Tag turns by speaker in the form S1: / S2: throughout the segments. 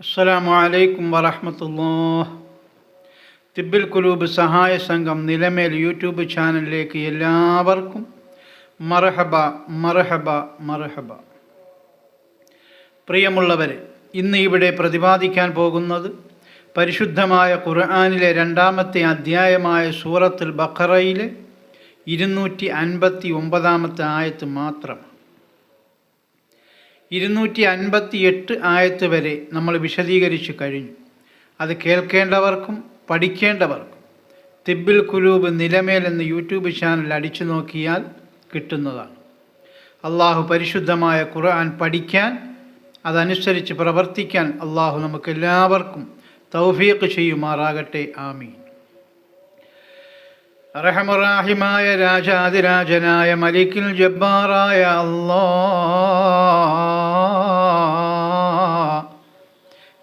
S1: അസ്സലാമു അലൈക്കും വറഹമത്തല്ലോ തിബിൽ കുലൂബ് സഹായ സംഘം നിലമേൽ യൂട്യൂബ് ചാനലിലേക്ക് എല്ലാവർക്കും മർഹബ മർഹബ മർഹബ. പ്രിയമുള്ളവരെ ഇന്ന് ഇവിടെ പ്രതിപാദിക്കാൻ പോകുന്നത് പരിശുദ്ധമായ ഖുർആാനിലെ രണ്ടാമത്തെ അധ്യായമായ സൂറത്തുൽ ബഖറയിലെ ഇരുന്നൂറ്റി അൻപത്തി ഒമ്പതാമത്തെ ആയത്ത് മാത്രം. ഇരുന്നൂറ്റി അൻപത്തി എട്ട് ആയത്ത് വരെ നമ്മൾ വിശദീകരിച്ചു കഴിഞ്ഞു. അത് കേൾക്കേണ്ടവർക്കും പഠിക്കേണ്ടവർക്കും. തിബിൽ കുലൂബ് നിലമേൽ എന്ന യൂട്യൂബ് ചാനൽ അടിച്ചു നോക്കിയാൽ കിട്ടുന്നതാണ്. അള്ളാഹു പരിശുദ്ധമായ ഖുർആൻ പഠിക്കാൻ അതനുസരിച്ച് പ്രവർത്തിക്കാൻ അള്ളാഹു നമുക്കെല്ലാവർക്കും തൗഫീഖ് ചെയ്യുമാറാകട്ടെ. ആമീൻ. റഹമറാഹിമായ രാജാതിരാജനായ മലിക്കിൽ ജബ്ബാറായ അല്ലോ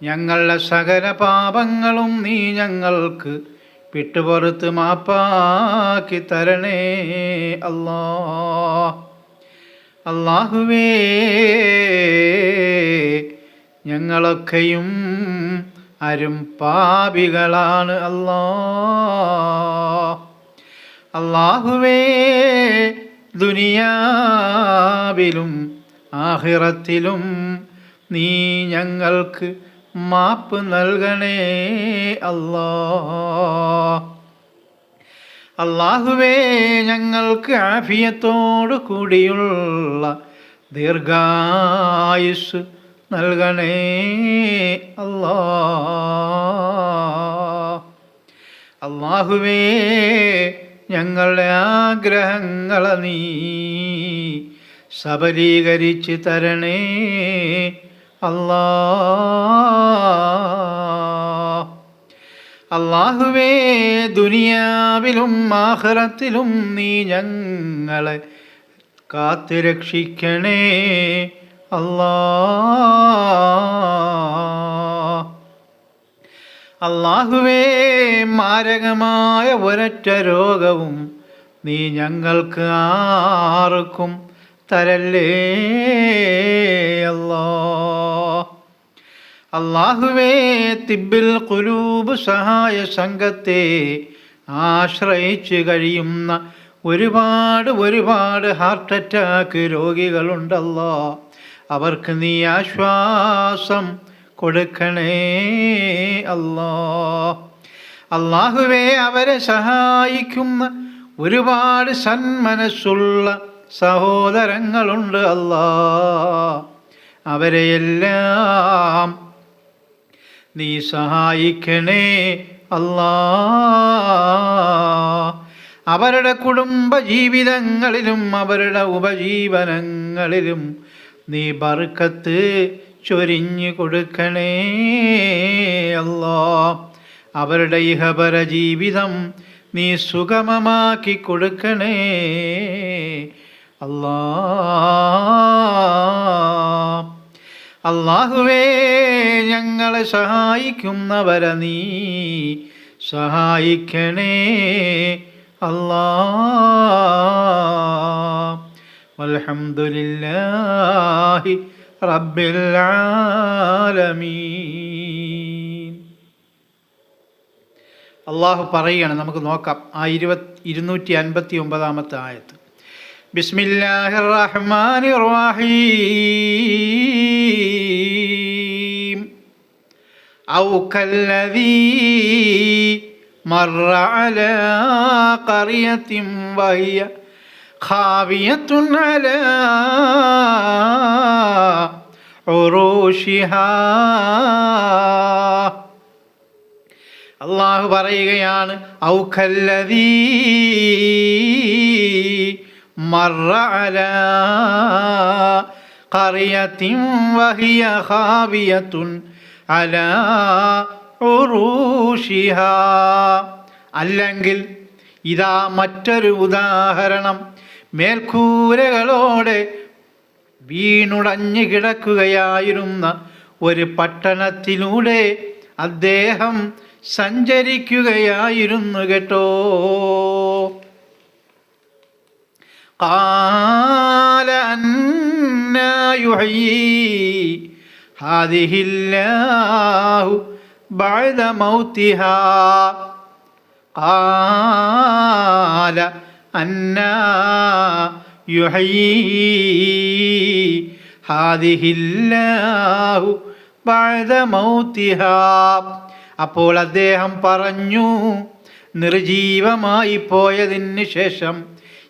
S1: ഞങ്ങളുടെ സകല പാപങ്ങളും നീ ഞങ്ങൾക്ക് വിട്ടുപുറത്ത് മാപ്പാക്കി തരണേ അല്ലോ അള്ളാഹുവേ ഞങ്ങളൊക്കെയും അരും പാപികളാണ് അല്ലാ അള്ളാഹുവേ ദുനിയാവിലും ആഹിറത്തിലും നീ ഞങ്ങൾക്ക് മാപ്പ് നൽകണേ അല്ലാ. അള്ളാഹുവേ ഞങ്ങൾക്ക് ആഫിയത്തോടു കൂടിയുള്ള ദീർഘായുസ് നൽകണേ അല്ലാ. അള്ളാഹുവേ ഞങ്ങളുടെ ആഗ്രഹങ്ങളെ നീ സബലീകരിച്ച് തരണേ. അല്ലാ അള്ളാഹുവേ ദുനിയാവിലും ആഹ്റത്തിലും നീ ഞങ്ങളെ കാത്തു രക്ഷിക്കണേ അല്ലാ അള്ളാഹുവേ മാരകമായ ഒരൊറ്റ രോഗവും നീ ഞങ്ങൾക്ക് ആർക്കും തരല്ലേ അല്ലോ. അള്ളാഹുവേ തിബിൽ കുലൂബ് സഹായ സംഘത്തെ ആശ്രയിച്ച് കഴിയുന്ന ഒരുപാട് ഒരുപാട് ഹാർട്ട് അറ്റാക്ക് രോഗികളുണ്ടല്ലോ. അവർക്ക് നീ ആശ്വാസം കൊടുക്കണേ അല്ലാ. അള്ളാഹുവെ അവരെ സഹായിക്കുന്ന ഒരുപാട് സന്മനസ്സുള്ള സഹോദരങ്ങളുണ്ട് അവരെ എല്ലാം നീ സഹായിക്കണേ അല്ലാ. അവരുടെ കുടുംബ ജീവിതങ്ങളിലും അവരുടെ ഉപജീവനങ്ങളിലും നീ ബർക്കത്ത് ചൊരിഞ്ഞു കൊടുക്കണേ അല്ലോ. അവരുടെ ഇഹപര ജീവിതം നീ സുഗമമാക്കി കൊടുക്കണേ അല്ലാ. അള്ളാഹുവേ ഞങ്ങളെ സഹായിക്കുന്നവരെ നീ സഹായിക്കണേ അല്ലാ. അൽഹംദുലില്ലാഹി റബ്ബിൽ ആലമീൻ അള്ളാഹു പറയുകയാണ് നമുക്ക് നോക്കാം ആ ഇരുപത് ഇരുന്നൂറ്റി അൻപത്തി ഒമ്പതാമത്തെ ആയത്ത്. ബിസ്മില്ലാഹിർ റഹ്മാനിർ റഹീം ഔ കല്ലദീ അലാ ഖറിയത്തിൻ വഹിയ خاوية على عروشها അള്ളാഹു പറയുകയാണ് ഔഖല്ലതീ മറ അല ഖറിയത്തിൻ വഹിയ ഖാവിയത്തുൻ അല ഉറൂഷിഹ അല്ലെങ്കിൽ ഇതാ മറ്റൊരു ഉദാഹരണം മേൽക്കൂരകളോടെ വീണുടഞ്ഞു കിടക്കുകയായിരുന്ന ഒരു പട്ടണത്തിലൂടെ അദ്ദേഹം സഞ്ചരിക്കുകയായിരുന്നു കേട്ടോ قال أنا يحيي ഹാദിഹില്ലാഹു بعد موتها قال അന്ന യുഹയി ഹാദിഹില്ലാഹു ബഅദ മൗതിഹ അപ്പോൾ അദ്ദേഹം പറഞ്ഞു നിർജീവമായി പോയതിന് ശേഷം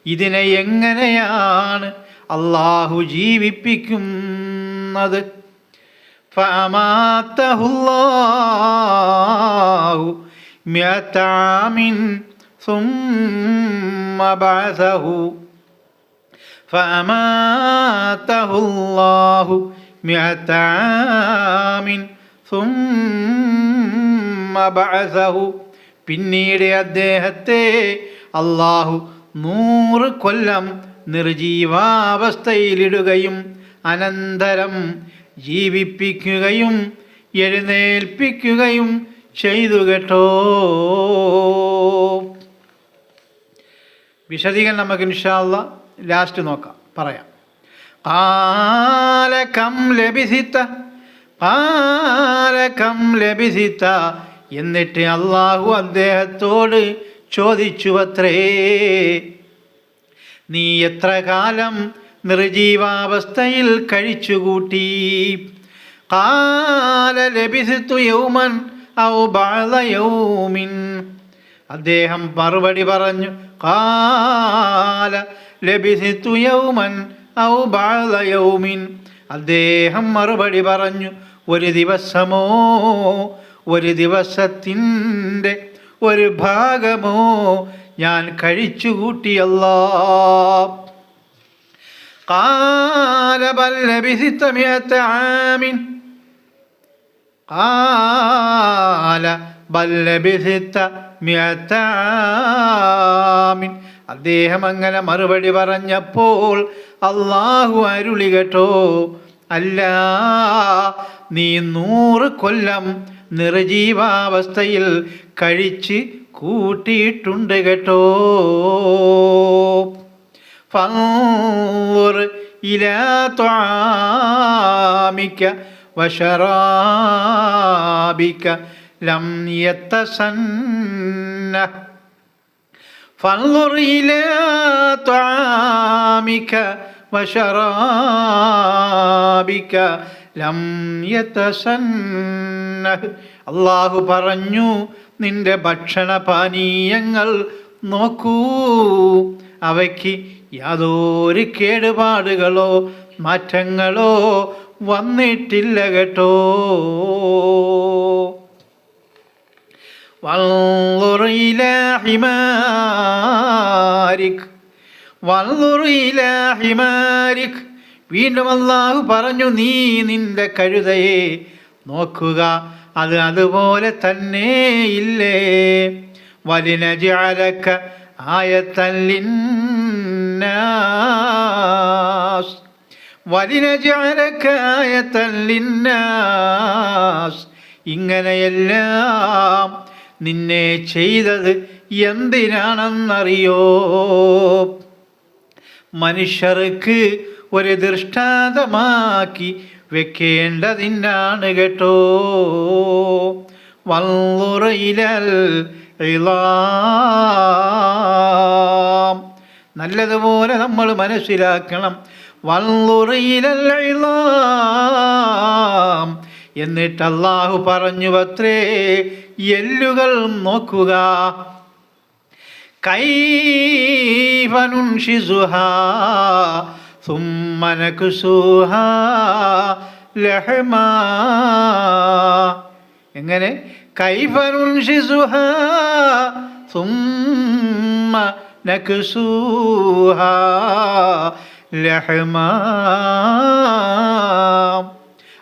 S1: ഇതിനെ എങ്ങനെയാണ് അള്ളാഹു ജീവിപ്പിക്കുന്നത്? ഫമാത്തഹുല്ലാഹു മിയതാമിൻ ثم بعثه فأماته الله مئة عام ثم بعثه പിന്നീട് അദ്ദേഹത്തെ അള്ളാഹു നൂറ് കൊല്ലം നിർജീവാവസ്ഥയിലിടുകയും അനന്തരം ജീവിപ്പിക്കുകയും എഴുന്നേൽപ്പിക്കുകയും ചെയ്തു കേട്ടോ വിശദീകരണം നമുക്ക് ഇൻഷാല്ല ലാസ്റ്റ് നോക്കാം പറയാം. കാലകം ലഭിസിത്ത കാലകം ലഭിസിത്ത എന്നിട്ട് അള്ളാഹു അദ്ദേഹത്തോട് ചോദിച്ചു അത്രേ നീ എത്ര കാലം നിർജീവാവസ്ഥയിൽ കഴിച്ചുകൂട്ടി? കാല ലഭിസിത്തു യൗമൻ ഔ ബാള യൗമിൻ. അദ്ദേഹം മറുപടി പറഞ്ഞു കാല ലഭിസിത്തു യൗമൻ ഔ ബാള യൗമിൻ അദ്ദേഹം മറുപടി പറഞ്ഞു ഒരു ദിവസമോ ഒരു ദിവസത്തിൻ്റെ ഒരു ഭാഗമോ ഞാൻ കഴിച്ചുകൂട്ടിയല്ലാ قال بل لبثت مئة عام قال بل لبثت മ്യത്താമിൻ അദ്ദേഹം അങ്ങനെ മറുപടി പറഞ്ഞപ്പോൾ അള്ളാഹു അരുളി കേട്ടോ അല്ല നീ നൂറ് കൊല്ലം നിർജീവാവസ്ഥയിൽ കഴിച്ച് കൂട്ടിയിട്ടുണ്ട് കേട്ടോ. ഫലാമിക്ക ഇലാ വഷറാബിക്ക لم يتسنه فانظر إلى طعامك وشرابك ലം യതസന്നഹ് അള്ളാഹു പറഞ്ഞു നിന്റെ ഭക്ഷണപാനീയങ്ങൾ നോക്കൂ അവയ്ക്ക് യാതൊരു കേടുപാടുകളോ മാറ്റങ്ങളോ വന്നിട്ടില്ല കേട്ടോ وانظر إلى حمارك وانظر إلى حمارك വീണ്ടും അള്ളാഹു പറഞ്ഞു നീ നിന്റെ കഴുതയെ നോക്കുക അത് അതുപോലെ തന്നെ ഇല്ലേ വലിനജാലക്ക ആയത്തല്ലിന്നാസ് വലിനജാലക്ക ആയത്തല്ലിന്നാസ് ഇങ്ങനെയെല്ലാം നിന്നെ ചെയ്തത് എന്തിനാണെന്നറിയോ? മനുഷ്യർക്ക് ഒരു ദൃഷ്ടാന്തമാക്കി വെക്കേണ്ടതിനാണ് കേട്ടോ. വല്ലുറയിലൽ ഇളാം നല്ലതുപോലെ നമ്മൾ മനസ്സിലാക്കണം. വല്ലുറയിലൽ ഇളാം എന്നിട്ട് അള്ളാഹു പറഞ്ഞുവത്രേ എല്ലുകൾ നോക്കുക. കൈവനുഷിസുഹ എങ്ങനെ?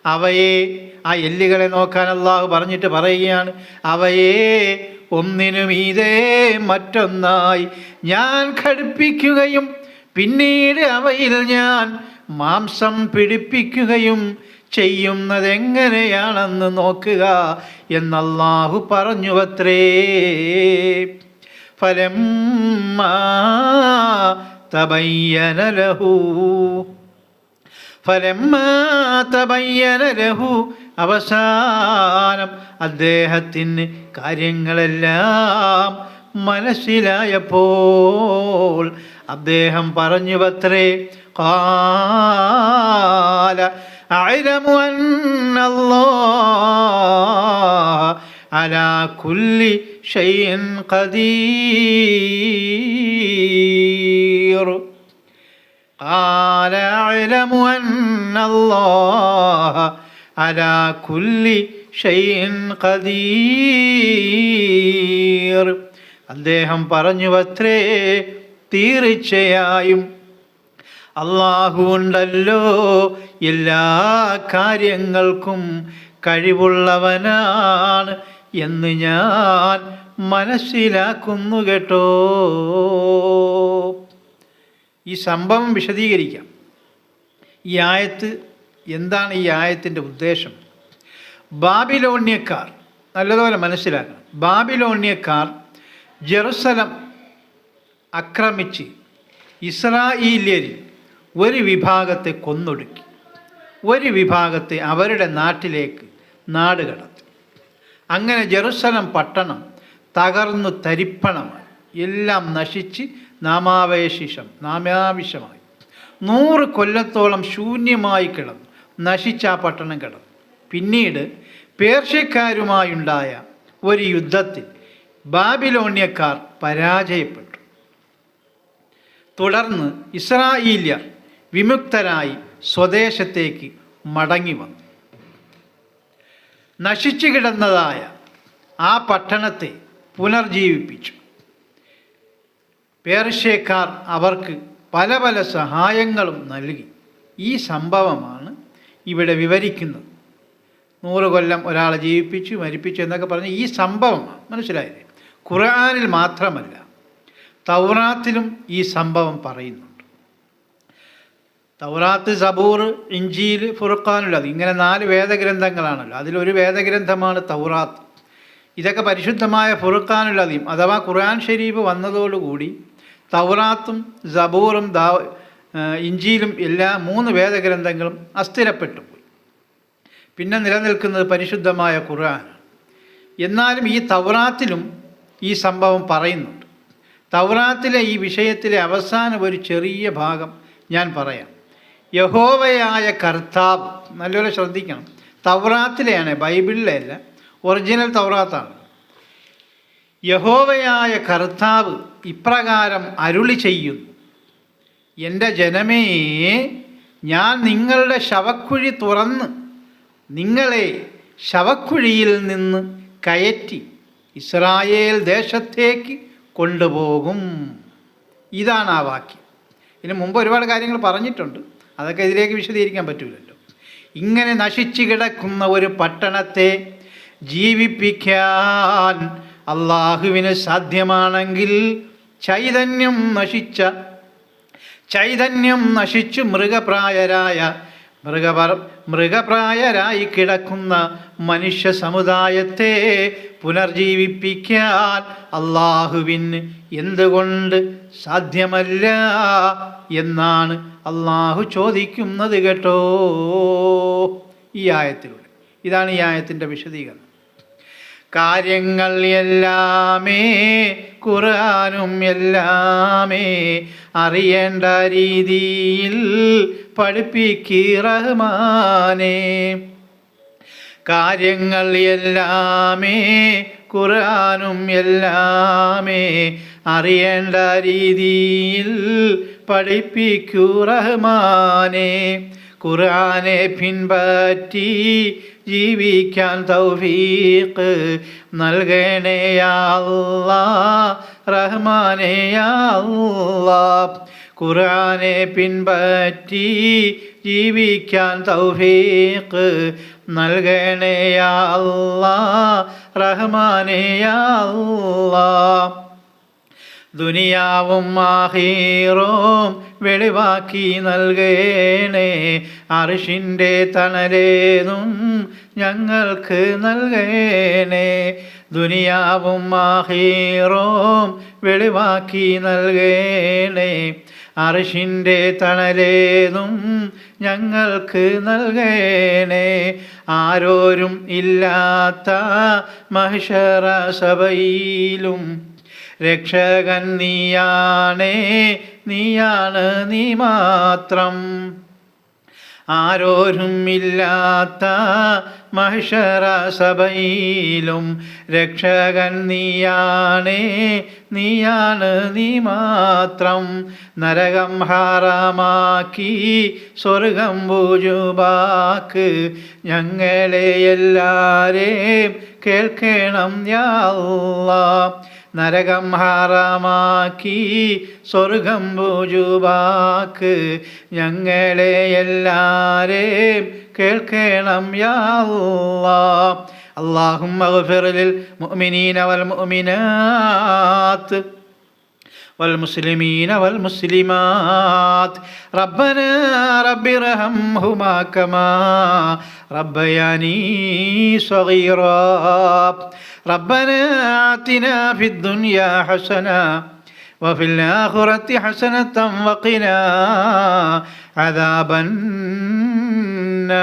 S1: അവയെ ആ എല്ലുകളെ നോക്കാൻ അള്ളാഹു പറഞ്ഞിട്ട് പറയുകയാണ് അവയെ ഒന്നിനും ഇതേ മറ്റൊന്നായി ഞാൻ ഘടിപ്പിക്കുകയും പിന്നീട് അവയിൽ ഞാൻ മാംസം പിടിപ്പിക്കുകയും ചെയ്യുന്നത് എങ്ങനെയാണെന്ന് നോക്കുക എന്നല്ലാഹു പറഞ്ഞു അത്രേ ഫലം തബയ്യനലഹു ഫലം തബയ്യന ലഹു അവസാനം അദ്ദേഹത്തിന് കാര്യങ്ങളെല്ലാം മനസ്സിലായപ്പോൾ അദ്ദേഹം പറഞ്ഞു പത്രേ قال أعلم أن الله على كل شيء قدير قال أعلم أن الله على كل شيء قدير അദ്ദേഹം പറഞ്ഞു അത്രേ തീർച്ചയായും അള്ളാഹു ഉണ്ടല്ലോ എല്ലാ കാര്യങ്ങൾക്കും കഴിവുള്ളവനാണ് എന്ന് ഞാൻ മനസ്സിലാക്കുന്നു കേട്ടോ ഈ സംഭവം വിശദീകരിക്കാം ഈ ആയത്ത് എന്താണ് ഈ ആയത്തിന്റെ ഉദ്ദേശം? ബാബിലോണ്യക്കാർ നല്ലതുപോലെ മനസ്സിലാക്കണം. ബാബിലോണ്യക്കാർ ജെറുസലം ആക്രമിച്ച് ഇസ്രായേലിയരിൽ ഒരു വിഭാഗത്തെ കൊന്നൊടുക്കി. ഒരു വിഭാഗത്തെ അവരുടെ നാട്ടിലേക്ക് നാട് കടത്തി. അങ്ങനെ ജെറുസലം പട്ടണം തകർന്നു തരിപ്പണമായി. എല്ലാം നശിച്ച് നാമാവേശിഷം നാമാവിഷമായി നൂറ് കൊല്ലത്തോളം ശൂന്യമായി കിടന്നു. നശിച്ച ആ പട്ടണം കിടന്നു. പിന്നീട് പേർഷ്യക്കാരുമായുണ്ടായ ഒരു യുദ്ധത്തിൽ ബാബിലോണിയക്കാർ പരാജയപ്പെട്ടു. തുടർന്ന് ഇസ്രായേല്യർ വിമുക്തരായി സ്വദേശത്തേക്ക് മടങ്ങി വന്നു. നശിച്ചു കിടന്നതായ ആ പട്ടണത്തെ പുനർജീവിപ്പിച്ചു. പേർഷ്യക്കാർ അവർക്ക് പല പല സഹായങ്ങളും നൽകി. ഈ സംഭവമാണ് ഇവിടെ വിവരിക്കുന്നു. നൂറ് കൊല്ലം ഒരാളെ ജീവിപ്പിച്ചു മരിപ്പിച്ചു എന്നൊക്കെ പറഞ്ഞ് ഈ സംഭവം മനസ്സിലായില്ലേ? ഖുർആാനിൽ മാത്രമല്ല തൗറാത്തിലും ഈ സംഭവം പറയുന്നുണ്ട്. തൗറാത്ത് സബൂർ ഇഞ്ചിയിൽ ഫുർഖാനുള്ളത് ഇങ്ങനെ നാല് വേദഗ്രന്ഥങ്ങളാണല്ലോ. അതിലൊരു വേദഗ്രന്ഥമാണ് തൗറാത്ത്. ഇതൊക്കെ പരിശുദ്ധമായ ഫുർഖാനുള്ളതീം അഥവാ ഖുർആൻ ഷരീഫ് വന്നതോടുകൂടി തൗറാത്തും സബൂറും ദാ ഇഞ്ചിയിലും എല്ലാ മൂന്ന് വേദഗ്രന്ഥങ്ങളും അസ്ഥിരപ്പെട്ടു പോയി പിന്നെ നിലനിൽക്കുന്നത് പരിശുദ്ധമായ ഖുർആൻ. എന്നാലും ഈ തൗറാത്തിലും ഈ സംഭവം പറയുന്നുണ്ട്. തൗറാത്തിലെ ഈ വിഷയത്തിലെ അവസാനം ഒരു ചെറിയ ഭാഗം ഞാൻ പറയാം. യഹോവയായ കർത്താവ് നല്ലപോലെ ശ്രദ്ധിക്കണം. തൗറാത്തിലെയാണ് ബൈബിളിലെ അല്ല ഒറിജിനൽ തൗറാത്താണ്. യഹോവയായ കർത്താവ് ഇപ്രകാരം അരുളി ചെയ്യുന്നു. എന്റെ ജനമേ ഞാൻ നിങ്ങളുടെ ശവക്കുഴി തുറന്ന് നിങ്ങളെ ശവക്കുഴിയിൽ നിന്ന് കയറ്റി ഇസ്രായേൽ ദേശത്തേക്ക് കൊണ്ടുപോകും. ഇതാണ് ആ വാക്യം. ഇതിന് മുമ്പ് ഒരുപാട് കാര്യങ്ങൾ പറഞ്ഞിട്ടുണ്ട്. അതൊക്കെ ഇതിലേക്ക് വിശദീകരിക്കാൻ പറ്റൂലല്ലോ. ഇങ്ങനെ നശിച്ചു കിടക്കുന്ന ഒരു പട്ടണത്തെ ജീവിപ്പിക്കാൻ അള്ളാഹുവിന് സാധ്യമാണെങ്കിൽ ചൈതന്യം നശിച്ച ചൈതന്യം നശിച്ചു മൃഗപ്രായരായ മൃഗപർ മൃഗപ്രായരായി കിടക്കുന്ന മനുഷ്യ സമുദായത്തെ പുനർജീവിപ്പിക്കാൻ അള്ളാഹുവിന് എന്തുകൊണ്ട് സാധ്യമല്ല എന്നാണ് അള്ളാഹു ചോദിക്കുന്നത് കേട്ടോ ഈ ആയത്തിലൂടെ. ഇതാണ് ഈ ആയത്തിന്റെ വിശദീകരണം. കാര്യങ്ങൾ എല്ലാമേ ഖുർആനും എല്ലാമേ അറിയേണ്ട രീതിയിൽ പഠിപ്പിക്കിറഹ്മാനേ കാര്യങ്ങൾ എല്ലാമേ ഖുറാനും എല്ലാമേ അറിയേണ്ട രീതിയിൽ പഠിപ്പിക്കൂ റഹ്മാനേ. ഖുർആനെ പിൻപറ്റി ജീവിക്കാൻ തൗഫീഖ് നൽകണേ യാ ഖുറാനെ പിൻപറ്റി ജീവിക്കാൻ തൗഫീഖ് നൽകണേ യാ അല്ലാ റഹ്മാനേ യാ അല്ലാ ദുനിയാവും ആഹീറോം വെളിവാക്കി നൽകേണേ. അറിഷിന്റെ തണലേതും ഞങ്ങൾക്ക് നൽകേണേ. ദുനിയാവും ആഹീറോം വെളിവാക്കി നൽകേണേ. അറിഷിന്റെ തണലേതും ഞങ്ങൾക്ക് നൽകേണേ. ആരോരും ഇല്ലാത്ത മഹിഷറ സഭയിലും രക്ഷകൻ നീയാണേ. നീയാണ് നീ മാത്രം. ആരോരും ഇല്ലാത്ത മഹിഷറ സഭയിലും രക്ഷകൻ നീയാണേ നീയാണ് നീ മാത്രം. നരകം ഹാറമാക്കി സ്വർഗം പൂജുബാക്ക് ഞങ്ങളെ എല്ലാരെയും കേൾക്കണം യാ നരകം ഹാറാമാക്കി സ്വർഗം പൂജുബാക്ക് ഞങ്ങളെ എല്ലാരെയും കേൾക്കണം യാ അല്ലാ اللهم اغفر للمؤمنين والمؤمنات والمسلمين والمسلمات. ربنا رب ارحمهما كما ربياني صغيرا. ربنا آتنا في الدنيا حسنة وفي الآخرة حسنة وقنا عذاب النار.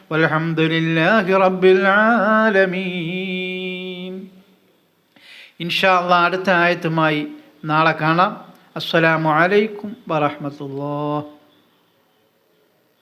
S1: والحمد لله رب العالمين ഇൻഷാ അള്ളാ അടുത്ത ആയത്തുമായി നാളെ കാണാം അസ്സലാമു അലൈക്കും വറഹ്മത്തുള്ളാഹി